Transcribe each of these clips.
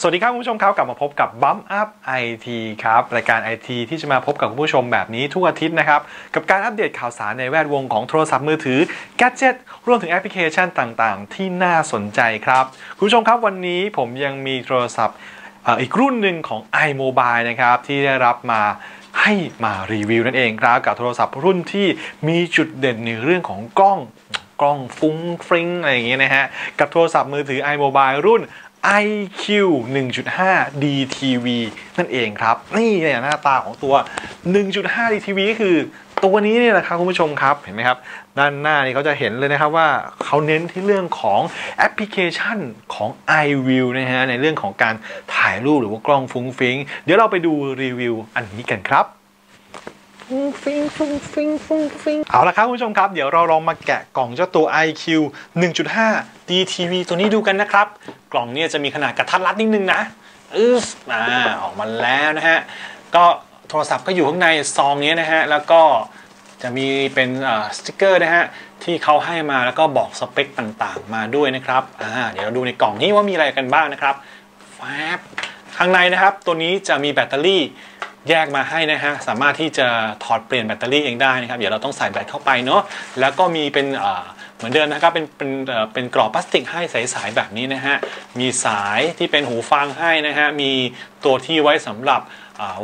สวัสดีครับคุณผู้ชมครับกลับมาพบกับ Bump Up IT ครับ รายการ IT ที่จะมาพบกับคุณผู้ชมแบบนี้ทุกอาทิตย์นะครับ กับการอัปเดตข่าวสารในแวดวงของโทรศัพท์มือถือ แกดเจิตรวมถึงแอปพลิเคชันต่างๆ ที่น่าสนใจครับ คุณผู้ชมครับวันนี้ผมยังมีโทรศัพท์อีกรุ่นหนึ่งของ iMobile นะครับ ที่ได้รับมาให้มารีวิวนั่นเองครับกับโทรศัพท์รุ่นที่มีจุดเด่นในเรื่องของกล้องกล้องฟุ้งฟริ้งอะไรอย่างเงี้ยนะฮะ กับโทรศัพท์มือถือ iMobile รุ่น iQ 1.5 DTV นั่นเองครับ นี่เนี่ยหน้าตาของตัว 1.5 DTV ก็คือตัวนี้เนี่ยแหละครับคุณผู้ชมครับเห็นไหมครับ ด้านหน้านี่เขาจะเห็นเลยนะครับว่าเขาเน้นที่เรื่องของแอปพลิเคชันของ iView นะฮะในเรื่องของการถ่ายรูปหรือว่ากล้องฟุ้งฟิ้งเดี๋ยวเราไปดูรีวิวอันนี้กันครับ ฟุ้งฟิ้งฟุ้งฟิ้งฟุ้งฟิ้งเอาละครับคุณผู้ชมครับ เดี๋ยวเราลองมาแกะกล่องเจ้าตัว iQ 1.5 DTV ตัวนี้ดูกันนะครับ กล่องเนี่ยจะมีขนาดกระทัดรัดนิดนึงนะอึ๊บอ่าออกมาแล้วนะฮะ ก็โทรศัพท์ก็อยู่ข้างในซองนี้นะฮะ แล้วก็จะมีเป็นสติกเกอร์นะฮะ ที่เขาให้มาแล้วก็บอกสเปคต่างๆ มาด้วยนะครับอ่าเดี๋ยวเราดูในกล่องนี้ว่ามีอะไรกันบ้างนะครับแฟบข้างในนะครับ ตัวนี้จะมีแบตเตอรี่ แยกมาให้นะฮะสามารถที่จะถอดเปลี่ยนแบตเตอรี่เองได้นะครับเดี๋ยวเราต้องใส่แบตเข้าไปเนาะแล้วก็มีเป็นเหมือนเดิมนะครับเป็นเป็นเป็นกรอบพลาสติกให้ใสๆแบบนี้นะฮะมีสายที่เป็นหูฟังให้นะฮะมีตัวที่ไว้สำหรับ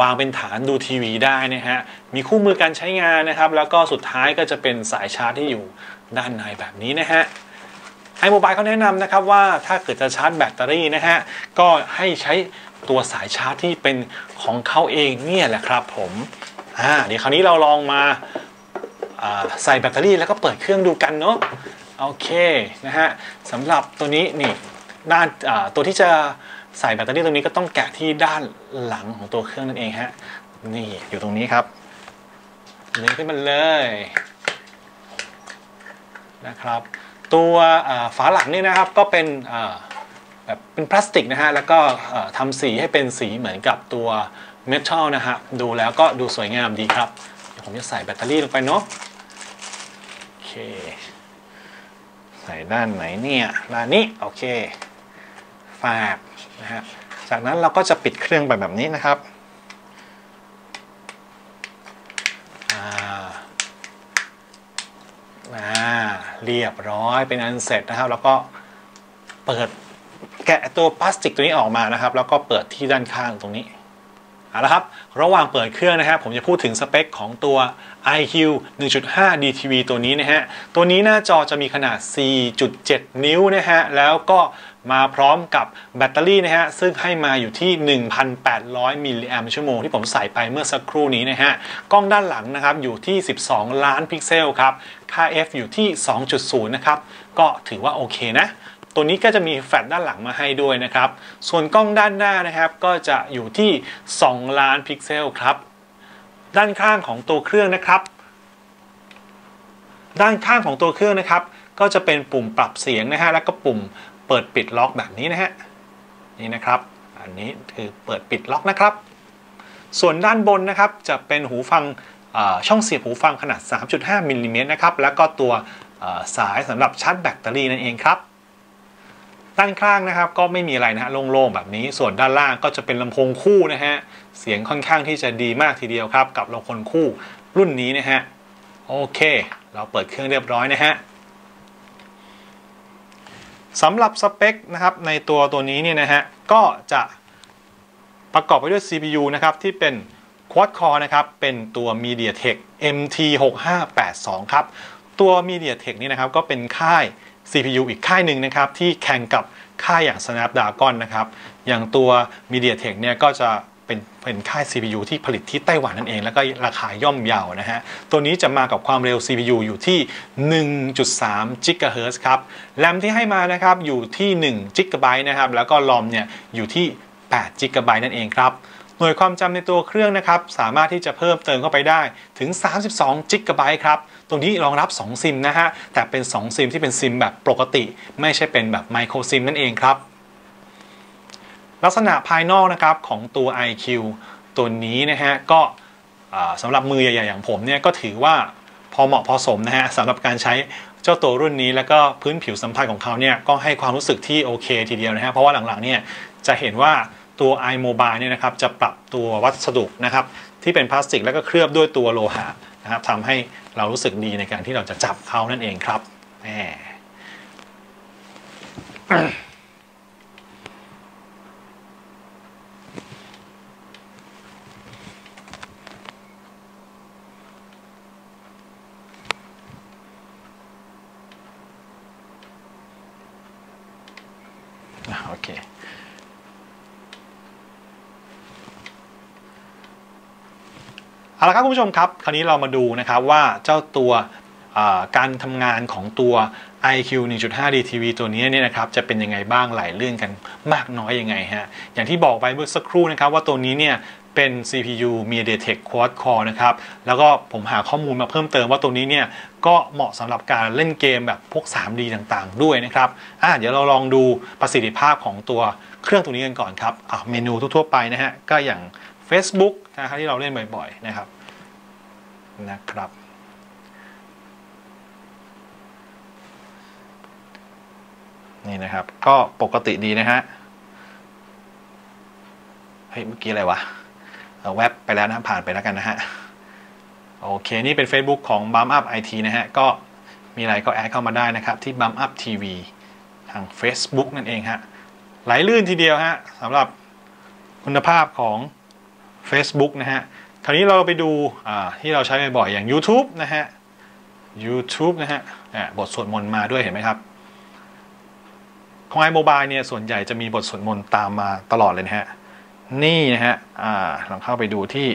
วางเป็นฐานดูทีวีได้นะฮะมีคู่มือการใช้งานนะครับ แล้วก็สุดท้ายก็จะเป็นสายชาร์จที่อยู่ด้านในแบบนี้นะฮะ ไอโมบายเขาแนะนำนะครับว่าถ้าเกิดจะชาร์จแบตเตอรี่นะฮะ ก็ให้ใช้ตัวสายชาร์จที่เป็นของเขาเองเนี่ยแหละครับผมอ่าเดี๋ยวคราวนี้เราลองมาใส่แบตเตอรี่แล้วก็เปิดเครื่องดูกันเนาะโอเคนะฮะสำหรับตัวนี้นี่ด้านตัวที่จะใส่แบตเตอรี่ตรงนี้ก็ต้องแกะที่ด้านหลังของตัวเครื่องนั่นเองฮะนี่อยู่ตรงนี้ครับเลื่อนขึ้นมาเลยนะครับ ตัวฝาหลังนี่นะครับก็เป็นแบบเป็นพลาสติกนะฮะแล้วก็ทำสีให้เป็นสีเหมือนกับตัวเมทัลนะฮะดูแล้วก็ดูสวยงามดีครับเดี๋ยวผมจะใส่แบตเตอรี่ลงไปเนาะโอเคใส่ด้านไหนเนี่ยด้านนี้โอเคแฟบนะฮะจากนั้นเราก็จะปิดเครื่องไปแบบนี้นะครับอ่า อ่า เรียบร้อยเป็นอันเสร็จนะครับ แล้วก็เปิดแกะตัวพลาสติกตัวนี้ออกมานะครับ แล้วก็เปิดที่ด้านข้างตรงนี้ เอาละครับ ระหว่างเปิดเครื่องนะครับผมจะพูดถึงสเปคของตัว iQ 1.5 DTV ตัวนี้นะฮะ ตัวนี้หน้าจอจะมีขนาด 4.7 นิ้วนะฮะ แล้วก็มาพร้อมกับแบตเตอรี่นะฮะ ซึ่งให้มาอยู่ที่ 1,800 มิลลิแอมป์ชั่วโมงที่ผมใส่ไปเมื่อสักครู่นี้นะฮะ กล้องด้านหลังนะครับอยู่ที่ 12 ล้านพิกเซลครับ ค่า f อยู่ที่ 2.0 นะครับ ก็ถือว่าโอเคนะ ตัวนี้ก็จะมีแฟลชด้านหลังมาให้ด้วยนะครับ ส่วนกล้องด้านหน้านะครับก็จะอยู่ที่ 2 ล้านพิกเซลครับ ด้านข้างของตัวเครื่องนะครับ ด้านข้างของตัวเครื่องนะครับ ก็จะเป็นปุ่มปรับเสียงนะฮะแล้วก็ปุ่มเปิดปิดล็อกแบบนี้นะฮะนี่นะครับ อันนี้คือเปิดปิดล็อกนะครับ ส่วนด้านบนนะครับจะเป็นหูฟังช่องเสียบหูฟังขนาด 3.5มิลลิเมตรนะครับ แล้วก็ตัวสายสำหรับชาร์จแบตเตอรี่นั่นเองครับ ด้านข้างนะครับก็ไม่มีอะไรนะฮะโล่งๆแบบนี้ ส่วนด้านล่างก็จะเป็นลำโพงคู่นะฮะเสียงค่อนข้างที่จะดีมากทีเดียวครับ กับลำโพงคู่รุ่นนี้นะฮะโอเค เราเปิดเครื่องเรียบร้อยนะฮะสำหรับสเปคนะครับในตัวตัวนี้เนี่ยนะฮะก็จะประกอบไปด้วย CPU นะครับที่เป็น Quad Core นะครับเป็นตัว MediaTek MT6582 ครับ ตัว MediaTek นี่นะครับก็เป็นค่าย CPU อีกค่ายหนึ่งนะครับที่แข่งกับค่ายอย่าง Snapdragon นะครับ อย่างตัว MediaTek เนี่ยก็จะเป็นเป็นค่าย CPU ที่ผลิตที่ไต้หวันนั่นเอง แล้วก็ราคาย่อมเยาวนะฮะ ตัวนี้จะมากับความเร็ว CPU อยู่ที่ 1.3 GHz ครับแรมที่ให้มานะครับอยู่ที่1 GB นะครับ แล้วก็ลอมเนี่ยอยู่ที่8 GB นั่นเองครับ หน่วยความจำในตัวเครื่องนะครับสามารถที่จะเพิ่มเติมเข้าไปได้ถึง 32 g b ครับตรงนี้รองรับ 2 ซิมนะฮะแต่เป็น 2 ซิมที่เป็นซิมแบบปกติ ไม่ใช่เป็นแบบไมโครซิมนั่นเองครับ ลักษณะภายนอกนะครับของตัว iQ ตัวนี้นะฮะก็สำหรับมือใหญ่ๆอย่างผมเนี่ยก็ถือว่าพอเหมาะพอสมนะฮะสำหรับการใช้เจ้าตัวรุ่นนี้แล้วก็พื้นผิวสัมผัสของเขาเนี่ยก็ให้ความรู้สึกที่โอเคทีเดียวนะฮะเพราะว่าหลังๆเนี่ยจะเห็นว่า ตัว iMobile เนี่ยนะครับจะปรับตัววัสดุนะครับที่เป็นพลาสติกแล้วก็เคลือบด้วยตัวโลหะนะครับทำให้เรารู้สึกดีในการที่เราจะจับเขานั่นเองครับแหม อะโอเค เอา ละครับคุณผู้ชมครับ คราวนี้เรามาดูนะครับว่าเจ้าตัวการทำงานของตัว iQ 1.5D TV ตัวนี้เนี่ยนะครับจะเป็นยังไงบ้างหลายเรื่องกันมากน้อยยังไงฮะอย่างที่บอกไปเมื่อสักครู่นะครับว่าตัวนี้เนี่ยเป็น CPU MediaTek Quad Core นะครับแล้วก็ผมหาข้อมูลมาเพิ่มเติมว่าตัวนี้เนี่ยก็เหมาะสำหรับการเล่นเกมแบบพวก 3D ต่างๆ ด้วยนะครับอะเดี๋ยวเราลองดูประสิทธิภาพของตัวเครื่องตัวนี้กันก่อนครับอะเมนูทั่วๆไปนะฮะก็อย่าง Facebook นะครับที่เราเล่นบ่อยๆนะครับ นะครับ นี่นะครับ ก็ปกติดีนะฮะ เฮ้ย เมื่อกี้อะไรวะเอาแว็บไปแล้วนะผ่านไปแล้วกันนะฮะ โอเค นี่เป็น Facebook ของ Bump Up IT นะฮะ ก็มีอะไรก็แอดเข้ามาได้นะครับ ที่ Bump Up TV ทาง Facebook นั่นเองฮะไหลลื่นทีเดียวฮะสำหรับคุณภาพของ Facebook นะฮะ ราวนี้เราไปดูที่เราใช้บ่อยๆอย่าง YouTube นะฮะ YouTube นะฮะบทสวดมนต์มาด้วยเห็นไหมครับ ของ iMobile เนี่ยส่วนใหญ่จะมีบทสวดมนต์ตามมาตลอดเลยนะฮะ นี่นะฮะลองเข้าไปดูที่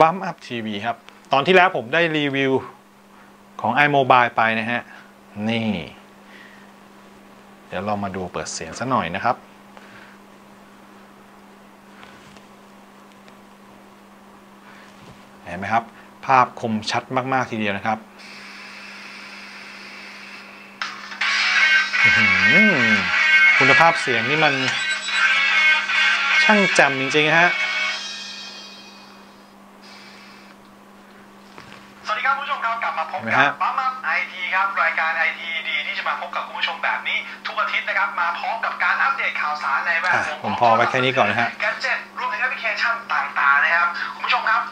Bump Up TV ครับ ตอนที่แล้วผมได้รีวิวของ iMobile ไปนะฮะ นี่ เดี๋ยวเรามาดูเปิดเสียงสักหน่อยนะครับ เห็น ไหมครับ ภาพคมชัดมาก ๆ ทีเดียวนะครับอื้อหือคุณภาพเสียงนี่มันช่างจำจริง ๆ ฮะสวัสดีครับคุณผู้ชมครับกลับมาพบเห็นไหมกัฮะบปั๊มอัพไอทีครับ รายการไอทีดีที่จะมาพบกับคุณผู้ชมแบบนี้ ทุกอาทิตย์นะครับ มาพร้อมกับการอัปเดตข่าวสารในแวดอะวงผมพอไว้แค่นี้ก่อนนะฮะแกดเจ็ตรวมถึงแอปพลิเคชันต่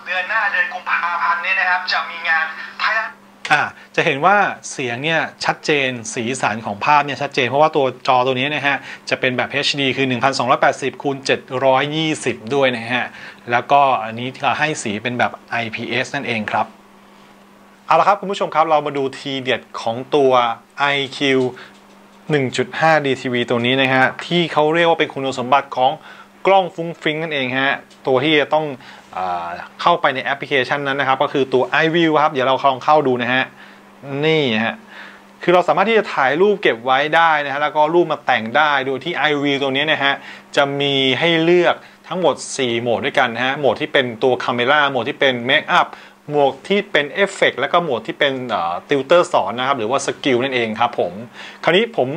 เดือนหน้าเดือนกุมภาพันธ์นี้นะครับ จะมีงานไทยแลนด์อ่าจะเห็นว่าเสียงเนี่ยชัดเจนสีสันของภาพเนี่ยชัดเจนเพราะว่าตัวจอตัวนี้นะฮะจะเป็นแบบ HD คือ 1280คูณ720 ด้วยนะฮะแล้วก็อันนี้ก็ให้สีเป็นแบบ IPS นั่นเองครับเอาละครับคุณผู้ชมครับเรามาดูทีเด็ดของตัว iQ 1.5 DTV ตัวนี้นะฮะที่เขาเรียกว่าเป็นคุณสมบัติของกล้องฟุ้งฟิ้งนั่นเองฮะตัวที่จะต้อง เข้าไปในแอปพลิเคชันนั้นนะครับ ก็คือตัว iView ครับ เดี๋ยวเราลองเข้าดูนะฮะ นี่ฮะ คือเราสามารถที่จะถ่ายรูปเก็บไว้ได้นะฮะ แล้วก็รูปมาแต่งได้ โดยที่ iView ตัวนี้นะฮะ จะมีให้เลือกทั้งหมด 4 โหมดด้วยกันนะฮะ โหมดที่เป็นตัวคาเมราโหมดที่เป็นเมคอัพหมวดที่เป็นเอฟเฟกแล้วก็หมวดที่เป็นติวเตอร์สอนนะครับ หรือว่าสกิลนั่นเองครับผม คราวนี้ผม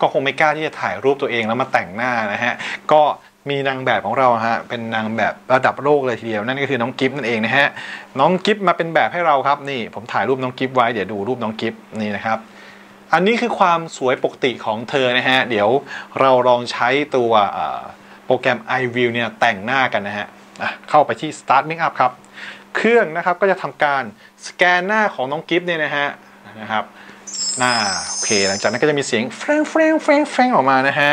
ก็คงไม่กล้าที่จะถ่ายรูปตัวเองแล้วมาแต่งหน้านะฮะ ก็ มีนางแบบของเราฮะเป็นนางแบบระดับโลกเลยทีเดียวนั่นก็คือน้องกิฟนั่นเองนะฮะน้องกิฟมาเป็นแบบให้เราครับนี่ผมถ่ายรูปน้องกิฟไว้เดี๋ยวดูรูปน้องกิฟนี่นะครับอันนี้คือความสวยปกติของเธอนะฮะเดี๋ยวเราลองใช้ตัวโปรแกรม iView เนี่ยแต่งหน้ากันนะฮะอะเข้าไปที่ Start Makeup ครับ เครื่องนะครับก็จะทำการสแกนหน้าของน้องกิฟต์เนี่ยนะฮะนะครับ หน้าโอเค หลังจากนั้นก็จะมีเสียงแฟรงแฟรงแฟรงแฟรงออกมานะฮะ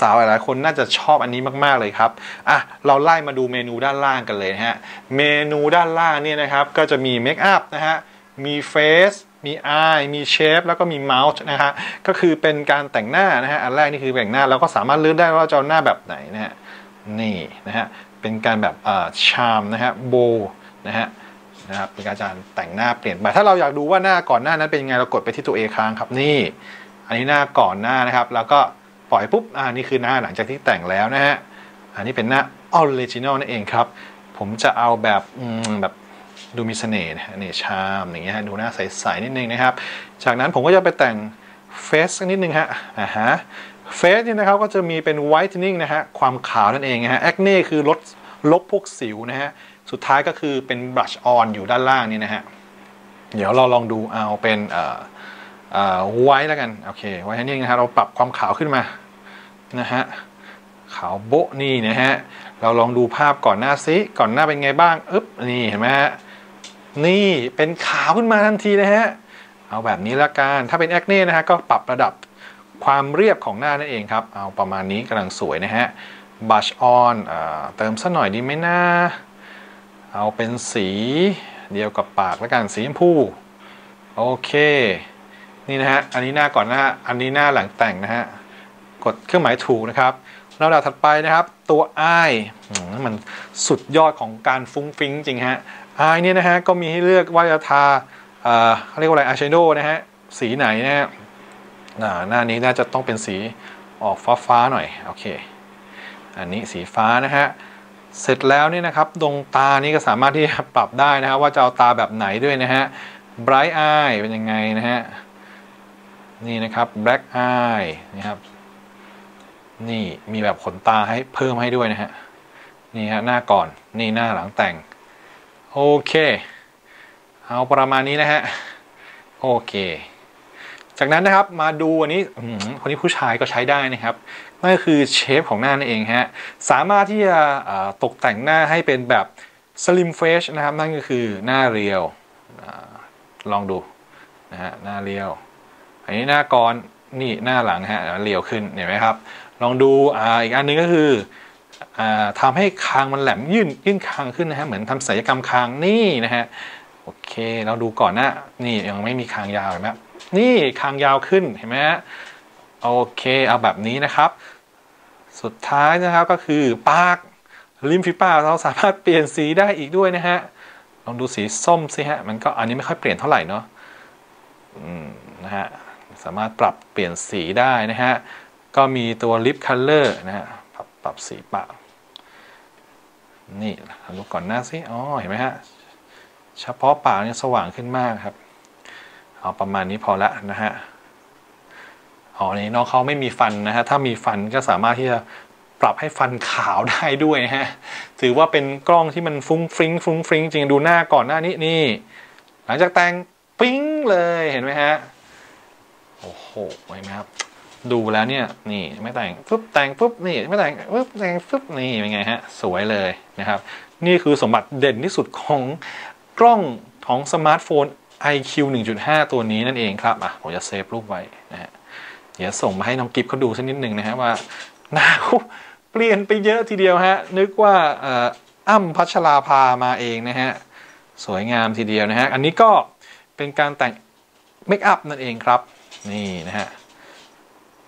สาวๆ หลายๆคนน่าจะชอบอันนี้มากๆเลยครับอะเราไล่มาดูเมนูด้านล่างกันเลยนะฮะ เมนูด้านล่างเนี่ยนะครับ ก็จะมีเมคอัพนะฮะ มีเฟสมีอายมีเชฟ แล้วก็มีเมาส์นะฮะ ก็คือเป็นการแต่งหน้านะฮะ อันแรกนี่คือแต่งหน้า เราก็สามารถเลือกได้ว่าจะเอาหน้าแบบไหนนะฮะ นี่นะฮะ เป็นการแบบอ่าชามนะฮะ โบนะฮะ นะครับเป็นกาจารย์แต่งหน้าเปลี่ยนไปถ้าเราอยากดูว่าหน้าก่อนหน้านั้นเป็นยังไงเรากดไปที่ตัว A ค้างครับนี่ อันนี้หน้าก่อนหน้านะครับ แล้วก็ปล่อยปุ๊บอ่านี่คือหน้าหลังจากที่แต่งแล้วนะฮะอันนี้เป็นหน้าออริจินอลนั่นเองครับ ผมจะเอาแบบแบบดูมีเสน่ห์นะฮะนี่ชามอย่างเงี้ยดูหน้าใสๆนิดนึงนะครับ จากนั้นผมก็จะไปแต่งเฟสนิดนึงฮะอ่าฮะเฟสเนี่ยนะครับก็จะมีเป็นไวท์นิ่งนะฮะความขาวนั่นเองนะฮะแอคเน่คือลดลบพวกสิวนะฮะ สุดท้ายก็คือเป็นบลัชออนอยู่ด้านล่างนี่นะฮะ เดี๋ยวเราลองดูเอาเป็นไว้แล้วกันโอเคไว้ให้นี่นะฮะเราปรับความขาวขึ้นมานะฮะขาวโบะนี่นะฮะเราลองดูภาพก่อนหน้าซิก่อนหน้าเป็นไงบ้างอึ๊บนี่เห็นไหมฮะนี่เป็นขาวขึ้นมาทันทีนะฮะเอาแบบนี้ละกันถ้าเป็นแอคเน่นะฮะก็ปรับระดับความเรียบของหน้านั่นเองครับ เอาประมาณนี้กำลังสวยนะฮะบัชออนเติมสักหน่อยดีไหมนะ เอาเป็นสีเดียวกับปากแล้วกันสีชมพูโอเคนี่นะฮะอันนี้หน้าก่อนหน้าอันนี้หน้าหลังแต่งนะฮะกดเครื่องหมายถูกนะครับลำดับถัดไปนะครับ ตัวไอ้มันสุดยอดของการฟุ้งฟิ้งจริงฮะไอเนี่ยนะฮะก็มีให้เลือกว่าจะทาเขาเรียกว่าอะไรอายแชโดว์นะฮะสีไหนนะฮะหน้านี้น่าจะต้องเป็นสีออกฟ้าฟ้าหน่อยโอเค อันนี้สีฟ้านะฮะ เสร็จแล้วนี่นะครับดวงตานี่ก็สามารถที่จะปรับได้นะฮะว่าจะเอาตาแบบไหนด้วยนะฮะ bright eye เป็นยังไงนะฮะ นี่นะครับ black eye นะครับ นี่มีแบบขนตาให้เพิ่มให้ด้วยนะฮะ นี่ฮะหน้าก่อน นี่หน้าหลังแต่ง โอเค เอาประมาณนี้นะฮะ โอเค จากนั้นนะครับมาดูอันนี้คนนี้ผู้ชายก็ใช้ได้นะครับนั่นก็คือเชฟของหน้านั่นเองฮะสามารถที่จะตกแต่งหน้าให้เป็นแบบ slim face นะครับนั่นก็คือหน้าเรียวลองดูนะฮะหน้าเรียว อันนี้หน้าก่อนนี่หน้าหลังฮะเรียวขึ้นเห็นไหมครับ ลองดูออีกอันนึงก็คืออ่าทำให้คางมันแหลมยื่นยื่นคางขึ้นนะฮะเหมือนทำศัลยกรรมคางนี่นะฮะโอเคเราดูก่อนนะนี่ยังไม่มีคางยาวเห็นไหม นี่คางยาวขึ้นเห็นไหมฮะโอเคเอาแบบนี้นะครับ สุดท้ายนะครับก็คือปากริมฝีปากเราสามารถเปลี่ยนสีได้อีกด้วยนะฮะลองดูสีส้มสิฮะมันก็อันนี้ไม่ค่อยเปลี่ยนเท่าไหร่เนาะนะฮะสามารถปรับเปลี่ยนสีได้นะฮะก็มีตัวลิปคัลเลอร์นะฮะปรับปรับสีปากนี่ดูก่อนหน้าสิอ๋อเห็นไหมฮะเฉพาะปากเนี่ยสว่างขึ้นมากครับ เอาประมาณนี้พอละนะฮะอ๋อนี่น้องเขาไม่มีฟันนะฮะถ้ามีฟันก็สามารถที่จะปรับให้ฟันขาวได้ด้วยฮะถือว่าเป็นกล้องที่มันฟุ้งฟริ้งฟุ้งฟริ้งจริงดูหน้าก่อนหน้านี้นี่ หลังจากแต่งปิ้งเลยเห็นไหมฮะโอ้โหเห็นไหมครับดูแล้วเนี่ยนี่ไม่แต่งปุ๊บแต่งปุ๊บนี่ไม่แต่งปุ๊บแต่งปุ๊บนี่เป็นไงฮะสวยเลยนะครับ นี่คือสมบัติเด่นที่สุดของกล้องของสมาร์ทโฟน iQ 1.5 ตัวนี้นั่นเองครับอะผมจะเซฟรูปไว้นะฮะเดี๋ยวส่งมาให้น้องกิฟเขาดูสักนิดหนึ่งนะฮะว่าหน้าเปลี่ยนไปเยอะทีเดียวฮะ นึกว่าอ้ำพัชราภามาเองนะฮะ สวยงามทีเดียวนะฮะ อันนี้ก็เป็นการแต่งเมคอัพนั่นเองครับ นี่นะฮะ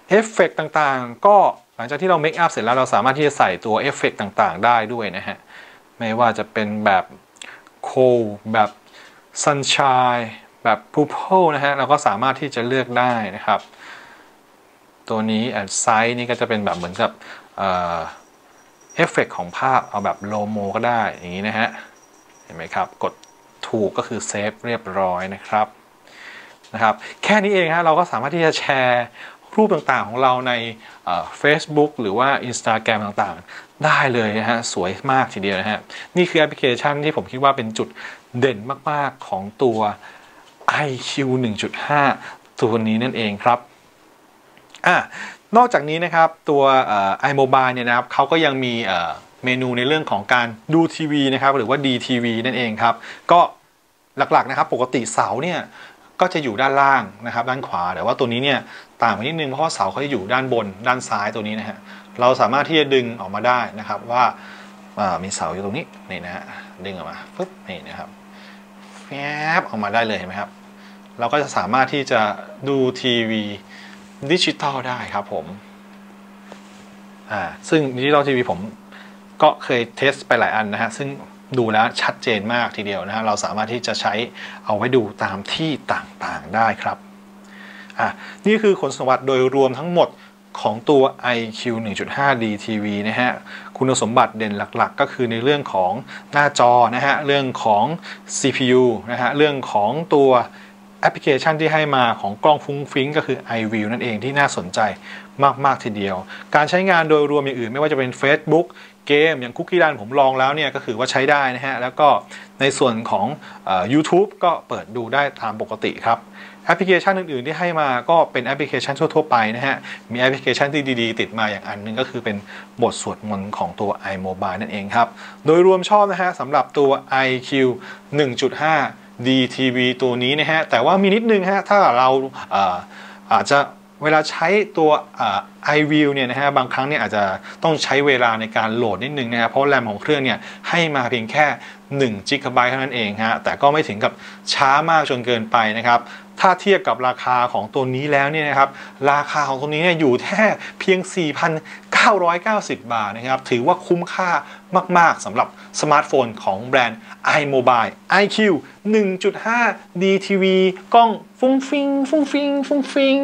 เอฟเฟกต่างๆ ก็หลังจากที่เราเมคอัพเสร็จแล้วเราสามารถที่จะใส่ตัวเอฟเฟกต่างๆ ได้ด้วยนะฮะ ไม่ว่าจะเป็นแบบโคแบบ ซันชายแบบพูโพนะฮะเราก็สามารถที่จะเลือกได้นะครับ ตัวนี้แอดไซส์นี่ก็จะเป็นแบบเหมือนกับเอฟเฟกของภาพเอาแบบโลโมก็ได้อย่างนี้นะฮะ เห็นไหมครับ กดถูกก็คือเซฟเรียบร้อยนะครับนะครับ แค่นี้เองฮะเราก็สามารถที่จะแชร์รูปต่างๆของเราใน Facebook หรือว่า Instagram ต่างๆ ได้เลยนะฮะ สวยมากทีเดียวนะฮะ นี่คือแอปพลิเคชันที่ผมคิดว่าเป็นจุด เด่นมาก ๆ ของตัว iQ 1.5 ตัวนี้นั่นเองครับอ่านอกจากนี้นะครับตัว iMobile เนี่ยนะครับเขาก็ยังมีเมนูในเรื่องของการดูทีวีนะครับหรือว่า DTV นั่นเองครับ ก็หลักๆนะครับปกติเสาเนี่ยก็จะอยู่ด้านล่างนะครับด้านขวาแต่ว่าตัวนี้เนี่ยต่างไปนิดนึงเพราะว่าเสาเขาจะอยู่ด้านบนด้านซ้ายตัวนี้นะฮะเราสามารถที่จะดึงออกมาได้นะครับว่ามีเสาอยู่ตรงนี้นี่นะฮะดึงออกมาปึ๊บนี่นะครับ แฟบออกมาได้เลยเห็นไหมครับ เราก็จะสามารถที่จะดูทีวีดิจิตอลได้ครับผม อ่า ซึ่งดิจิตอลทีวีผมก็เคยเทสไปหลายอันนะฮะ ซึ่งดูแล้วชัดเจนมากทีเดียวนะฮะ เราสามารถที่จะใช้เอาไว้ดูตามที่ต่างๆได้ครับ อะนี่คือคุณสมบัติโดยรวมทั้งหมด ของตัว iQ 1.5D TV นะฮะ คุณสมบัติเด่นหลักๆ ก็คือในเรื่องของหน้าจอนะฮะ เรื่องของ CPU นะฮะ เรื่องของตัวแอปพลิเคชันที่ให้มาของกล้องฟุ้งฟิ้งก็คือ iView นั่นเองที่น่าสนใจมาก ๆ ทีเดียว การใช้งานโดยรวมอย่างอื่นไม่ว่าจะเป็น Facebook เกม อย่างคุกกี้รันผมลองแล้วเนี่ยก็คือว่าใช้ได้นะฮะ แล้วก็ในส่วนของ YouTube ก็เปิดดูได้ตามปกติครับ แอปพลิเคชันอื่นๆ ที่ให้มาก็เป็นแอปพลิเคชันทั่วๆไปนะฮะ มีแอปพลิเคชันที่ดีๆ ติดมาอย่างอันหนึงก็คือเป็นบทสวดมนต์ของตัว iMobile นั่นเองครับ โดยรวมชอบนะฮะสำหรับตัว iQ 1.5 DTV ตัวนี้นะฮะ แต่ว่ามีนิดนึงฮะ ถ้าเราเอ่อาจจะเวลาใช้ตัวเอ่อ iView เนี่ยนะฮะบางครั้งเนี่ยอาจจะต้องใช้เวลาในการโหลดนิดนึงนะครับเพราะแรมของเครื่องเนี่ยให้มาเพียงแค่1 g b เท่านั้นเองฮะแต่ก็ไม่ถึงกับช้ามากจนเกินไปนะครับ ถ้าเทียบกับราคาของตัวนี้แล้วเนี่ยนะครับราคาของตัวนี้เนี่ยอยู่แค่เพียง 4,990 บาทนะครับถือว่าคุ้มค่ามาก ๆสำหรับสมาร์ทโฟนของแบรนด์ iMobile iQ 1.5 DTV กล้องฟุ้งฟิงฟุ้งฟิงฟุ้งฟิง